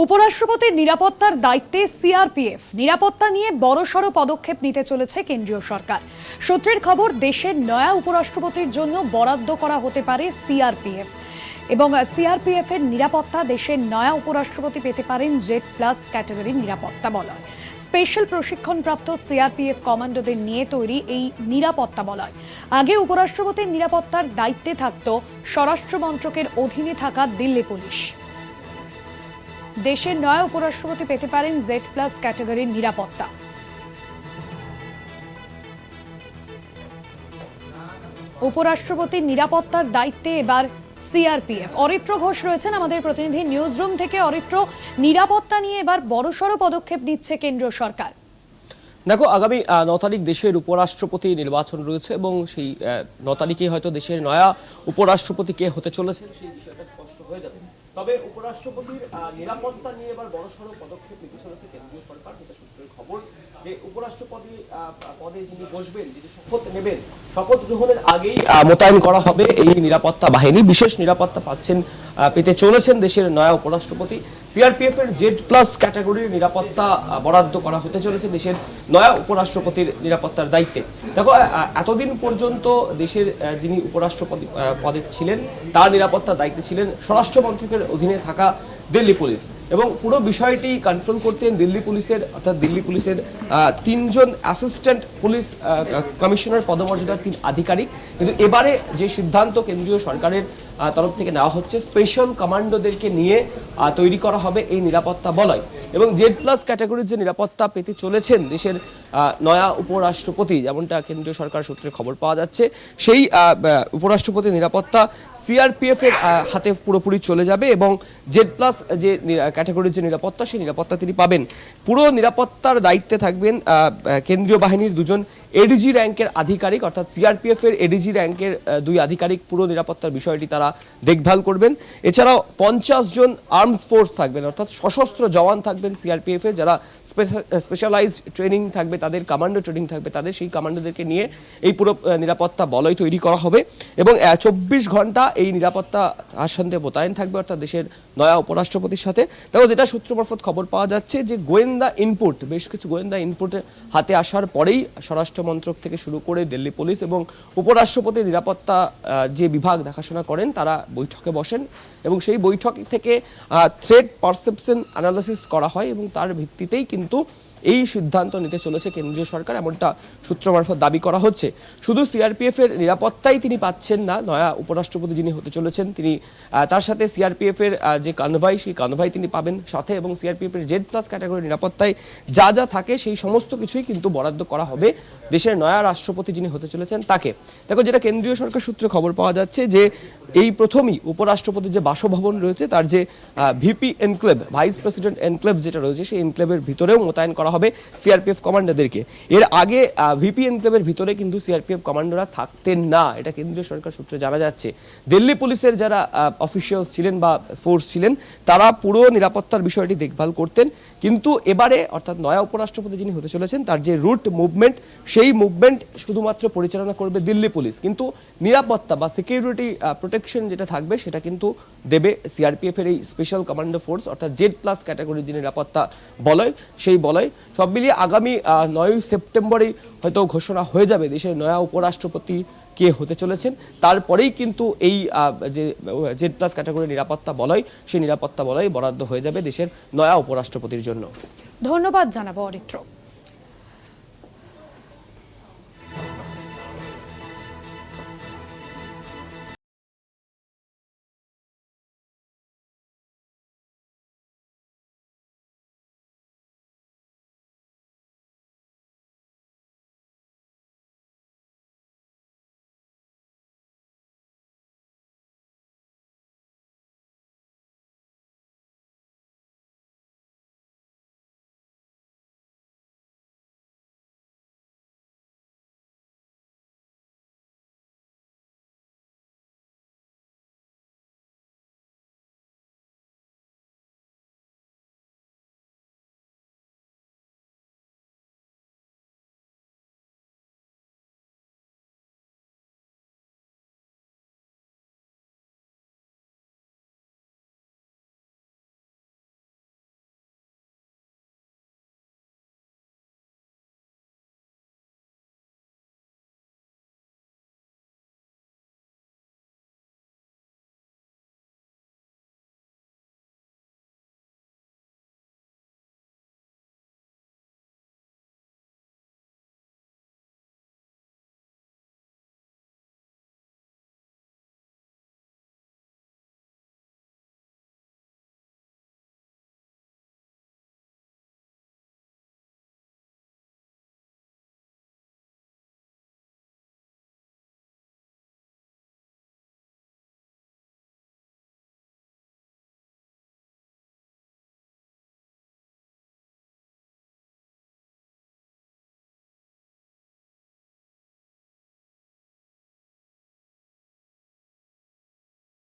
উপরাষ্ট্রপতির নিরাপত্তার দায়িত্বে সিআরপিএফ। নিরাপত্তা নিয়ে বড়সড় পদক্ষেপ নিতে চলেছে কেন্দ্রীয় সরকার। সূত্রের খবর দেশের নয়া উপরাষ্ট্রপতির জন্য বরাদ্দ করা হতে পারে সিআরপিএফ। এবং সিআরপিএফ এর নিরাপত্তা দেশের নয়া উপরাষ্ট্রপতি পেতে পারেন জেড প্লাস ক্যাটাগরির নিরাপত্তা বলয়। স্পেশাল প্রশিক্ষণপ্রাপ্ত সিআরপিএফ কমান্ডোদের নিয়ে তৈরি এই নিরাপত্তা বলয়। আগে উপরাষ্ট্রপতির নিরাপত্তার দায়িত্বে থাকত স্বরাষ্ট্র মন্ত্রকের অধীনে থাকা দিল্লি পুলিশ। দেশের নয়া উপরাষ্ট্রপতি পেতে পারেন জেড প্লাস ক্যাটাগরির নিরাপত্তা। উপরাষ্ট্রপতির নিরাপত্তার দায়িত্বে এবার সিআরপিএফ অরিত্র ঘোষ রয়েছেন আমাদের প্রতিনিধি নিউজ রুম থেকে। অরিত্র, নিরাপত্তা নিয়ে এবার বড়সড় পদক্ষেপ নিচ্ছে কেন্দ্রীয় সরকার। দেখো, আগামী ন তারিখ দেশের উপরাষ্ট্রপতি নির্বাচন রয়েছে এবং সেই ন তারিখে হয়তো দেশের নয়া উপরাষ্ট্রপতি কে হতে চলেছে সেই বিষয়টা স্পষ্ট হয়ে যাবে তবে উপরাষ্ট্রপতির নিরাপত্তা নিয়ে এবার বড় বড়সড় পদক্ষেপ নিতে চলেছে কেন্দ্রীয় সরকার, যেটা সূত্রের খবর যে উপরাষ্ট্রপতি পদে যিনি বসবেন, যিনি শপথ নেবেন, শপথ গ্রহণের আগেই মোতায়েন করা হবে এই নিরাপত্তা বাহিনী। বিশেষ নিরাপত্তা পাচ্ছেন পেতে চলেছেন দেশের নয়া উপরাষ্ট্রপতি। সিআরপিএফ এর জেড প্লাস ক্যাটাগরির নিরাপত্তা বরাদ্দ করা হতে চলেছে দেশের নয়া উপরাষ্ট্রপতির নিরাপত্তার দায়িত্বে। দেখো এতদিন পর্যন্ত দেশের যিনি উপরাষ্ট্রপতি পদে ছিলেন, তার নিরাপত্তার দায়িত্বে ছিলেন স্বরাষ্ট্র মন্ত্রকের অধীনে থাকা দিল্লি পুলিশ। এবং পুরো বিষয়টি কনফার্ম করতেন দিল্লি পুলিশের, অর্থাৎ দিল্লি পুলিশের তিনজন অ্যাসিস্ট্যান্ট পুলিশ কমিশনার পদমর্যাদার তিন আধিকারিক। কিন্তু এবারে যে সিদ্ধান্ত কেন্দ্রীয় সরকারের তরফ থেকে নেওয়া হচ্ছে স্পেশাল কমান্ডোদেরকে নিয়ে তৈরি করা হবে এই নিরাপত্তা বলয়। এবং জেড প্লাস ক্যাটাগরির যে নিরাপত্তা পেতে চলেছেন দেশের নয়া উপরাষ্ট্রপতি, যেমনটা কেন্দ্রীয় সরকার সূত্রে খবর পাওয়া যাচ্ছে, সেই উপরাষ্ট্রপতি নিরাপত্তা সিআরপিএফ এর হাতে পুরোপুরি চলে যাবে এবং জেড প্লাস যে ক্যাটাগরির যে নিরাপত্তা, সেই নিরাপত্তা তিনি পাবেন। পুরো নিরাপত্তার দায়িত্বে থাকবেন কেন্দ্রীয় বাহিনীর দুজন এডিজি র্যাঙ্কের আধিকারিক, অর্থাৎ সিআরপিএফ এর এডিজি র্যাঙ্কের দুই আধিকারিক পুরো নিরাপত্তার বিষয়টি তারা দেখভাল করবেন। এছাড়াও পঞ্চাশ জন আর্মস ফোর্স থাকবেন, অর্থাৎ সশস্ত্র জওয়ান থাকবেন সিআরপিএফ এর যারা স্পেশালাইজড ট্রেনিং থাকবে তাদের কমান্ডো ট্রেনিং থাকবে, তাদের সেই কমান্ডোদেরকে নিয়ে এই পুরো নিরাপত্তা বলয় তৈরি করা হবে এবং চব্বিশ ঘণ্টা এই নিরাপত্তা আসন্দে মোতায়েন থাকবে অর্থাৎ দেশের নয়া উপরাষ্ট্রপতির সাথে। দেখো যেটা সূত্র মারফত খবর পাওয়া যাচ্ছে যে, গোয়েন্দা ইনপুট বেশ কিছু গোয়েন্দা ইনপুট হাতে আসার পরেই স্বরাষ্ট্র মন্ত্রক থেকে শুরু করে দিল্লি পুলিশ এবং উপরাষ্ট্রপতি নিরাপত্তা যে বিভাগ দেখাশোনা করেন, তারা বৈঠকে বসেন এবং সেই বৈঠক থেকে থ্রেড পারসেপশন অ্যানালাইসিস করা হয় এবং তার ভিত্তিতেই কিন্তু এই সিদ্ধান্ত নিতে চলেছে কেন্দ্রীয় সরকার, এমনটা সূত্র মারফত দাবি করা হচ্ছে। শুধু সিআরপিএফ এর নিরাপত্তাই তিনি পাচ্ছেন না, নয়া উপরাষ্ট্রপতি যিনি হতে চলেছেন, তিনি তার সাথে সিআরপিএফ এর যে কানভাই সেই কানভাই তিনি পাবেন সাথে এবং সিআরপিএফ এর জেড প্লাস ক্যাটাগরির নিরাপত্তায় যা যা থাকে সেই সমস্ত কিছুই কিন্তু বরাদ্দ করা হবে দেশের নয়া রাষ্ট্রপতি যিনি হতে চলেছেন তাকে। দেখো, যেটা কেন্দ্রীয় সরকার সূত্রে খবর পাওয়া যাচ্ছে যে এই প্রথমই উপরাষ্ট্রপতির যে বাসভবন রয়েছে, তার যে VP enclave, vice president enclave যেটা রয়েছে, সেই এনক্লেভের ভিতরেও মোতায়েন করা হবে সিআরপিএফ কমান্ডারদেরকে। এর আগে ভিপি এনক্লেভের ভিতরে কিন্তু সিআরপিএফ কমান্ডাররা থাকতেন না। এটা কেন্দ্রীয় সরকার সূত্রে জানা যাচ্ছে। দিল্লি পুলিশের যারা অফিসিয়ালস ছিলেন বা ফোর্স ছিলেন, তারা পুরো নিরাপত্তার বিষয়টি দেখভাল করতেন। কিন্তু এবারে, অর্থাৎ নয়া উপরাষ্ট্রপতি যিনি হতে চলেছেন, তার যে রুট মুভমেন্ট সেই মুভমেন্ট শুধুমাত্র পরিচালনা করবে দিল্লি পুলিশ। কিন্তু নিরাপত্তা বা সিকিউরিটি প্রোটেকশন যেটা থাকবে, সেটা কিন্তু দেবে সিআরপিএফ এর এই স্পেশাল কমান্ডো ফোর্স অর্থাৎ জেড প্লাস ক্যাটাগরির যে নিরাপত্তা বলয়, সেই বলয়, সব মিলিয়ে আগামী নয়ই সেপ্টেম্বরেই হয়তো ঘোষণা হয়ে যাবে দেশের নয়া উপরাষ্ট্রপতি কে হতে চলেছেন। তারপরেই কিন্তু এই যে জেড প্লাস ক্যাটাগরির নিরাপত্তা বলয়, সেই নিরাপত্তা বলয় বরাদ্দ হয়ে যাবে দেশের নয়া উপরাষ্ট্রপতির জন্য। ধন্যবাদ জানাব অরিত্র।